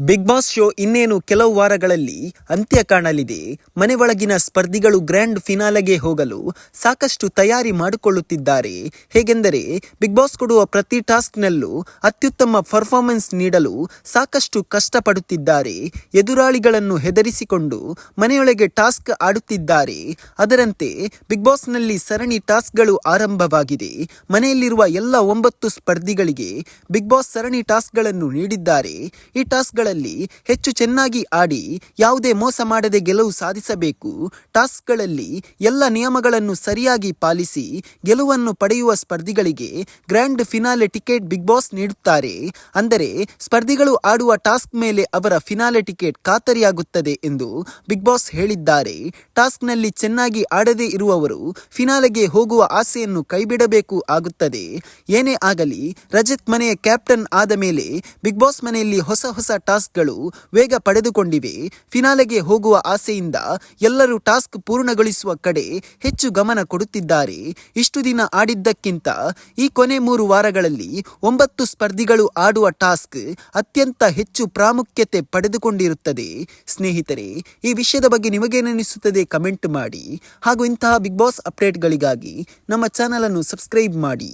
Big boss show ಇನ್ನೇನು ಕೆಲವು ವಾರಗಳಲ್ಲಿ ಅಂತ್ಯ ಕಾಣಲಿದೆ. ಮನೆ ಒಳಗಿನ ಸ್ಪರ್ಧಿಗಳು ಗ್ರ್ಯಾಂಡ್ ಫಿನಾಲೆಗೆ ಹೋಗಲು ಸಾಕಷ್ಟು ತಯಾರಿ ಮಾಡಿಕೊಳ್ಳುತ್ತಿದ್ದಾರೆ. ಹೇಗೆಂದರೆ, ಬಿಗ್ ಬಾಸ್ ಕೊಡುವ ಪ್ರತಿ ಟಾಸ್ಕ್ನಲ್ಲೂ ಅತ್ಯುತ್ತಮ ಪರ್ಫಾರ್ಮೆನ್ಸ್ ನೀಡಲು ಸಾಕಷ್ಟು ಕಷ್ಟಪಡುತ್ತಿದ್ದಾರೆ. ಎದುರಾಳಿಗಳನ್ನು ಹೆದರಿಸಿಕೊಂಡು ಮನೆಯೊಳಗೆ ಟಾಸ್ಕ್ ಆಡುತ್ತಿದ್ದಾರೆ. ಅದರಂತೆ, ಬಿಗ್ ಬಾಸ್ನಲ್ಲಿ ಸರಣಿ ಟಾಸ್ಕ್ಗಳು ಆರಂಭವಾಗಿದೆ. ಮನೆಯಲ್ಲಿರುವ ಎಲ್ಲ ಒಂಬತ್ತು ಸ್ಪರ್ಧಿಗಳಿಗೆ ಬಿಗ್ ಬಾಸ್ ಸರಣಿ ಟಾಸ್ಕ್ಗಳನ್ನು ನೀಡಿದ್ದಾರೆ. ಈ ಟಾಸ್ಕ್ಗಳಲ್ಲಿ ಹೆಚ್ಚು ಚೆನ್ನಾಗಿ ಆಡಿ ಯಾವುದೇ ಮೋಸ ಮಾಡದೆ ಗೆಲುವು ಸಾಧಿಸಬೇಕು. ಟಾಸ್ಕ್ಗಳಲ್ಲಿ ಎಲ್ಲ ನಿಯಮಗಳನ್ನು ಸರಿಯಾಗಿ ಪಾಲಿಸಿ ಗೆಲುವನ್ನು ಪಡೆಯುವ ಸ್ಪರ್ಧಿಗಳಿಗೆ grand finale ticket Bigg Boss ನೀಡುತ್ತಾರೆ. ಅಂದರೆ ಸ್ಪರ್ಧಿಗಳು ಆಡುವ ಟಾಸ್ಕ್ ಮೇಲೆ ಅವರ ಫಿನಾಲೆ ಟಿಕೆಟ್ ಖಾತರಿಯಾಗುತ್ತದೆ ಎಂದು ಬಿಗ್ ಬಾಸ್ ಹೇಳಿದ್ದಾರೆ. ಟಾಸ್ಕ್ನಲ್ಲಿ ಚೆನ್ನಾಗಿ ಆಡದೇ ಇರುವವರು ಫಿನಾಲೆಗೆ ಹೋಗುವ ಆಸೆಯನ್ನು ಕೈಬಿಡಬೇಕು ಆಗುತ್ತದೆ. ಏನೇ ಆಗಲಿ ರಜತ್ ಮನೆಯ ಕ್ಯಾಪ್ಟನ್ ಆದ ಮೇಲೆ ಬಿಗ್ ಬಾಸ್ ಮನೆಯಲ್ಲಿ ಹೊಸ ಹೊಸ ಟಾಸ್ಕ್ಗಳು ವೇಗ ಪಡೆದುಕೊಂಡಿವೆ. ಫಿನಾಲೆಗೆ ಹೋಗುವ ಆಸೆಯಿಂದ ಎಲ್ಲರೂ ಟಾಸ್ಕ್ ಪೂರ್ಣಗೊಳಿಸುವ ಕಡೆ ಹೆಚ್ಚು ಗಮನ ಕೊಡುತ್ತಿದ್ದಾರೆ. ಇಷ್ಟು ದಿನ ಆಡಿದ್ದಕ್ಕಿಂತ ಈ ಕೊನೆ ಮೂರು ವಾರಗಳಲ್ಲಿ ಒಂಬತ್ತು ಸ್ಪರ್ಧಿಗಳು ಆಡುವ ಟಾಸ್ಕ್ ಅತ್ಯಂತ ಹೆಚ್ಚು ಪ್ರಾಮುಖ್ಯತೆ ಪಡೆದುಕೊಂಡಿರುತ್ತದೆ. ಸ್ನೇಹಿತರೆ, ಈ ವಿಷಯದ ಬಗ್ಗೆ ನಿಮಗೇನೆನಿಸುತ್ತದೆ ಕಮೆಂಟ್ ಮಾಡಿ. ಹಾಗೂ ಇಂತಹ ಬಿಗ್ ಬಾಸ್ ಅಪ್ಡೇಟ್ಗಳಿಗಾಗಿ ನಮ್ಮ ಚಾನಲ್ ಅನ್ನು ಸಬ್ಸ್ಕ್ರೈಬ್ ಮಾಡಿ.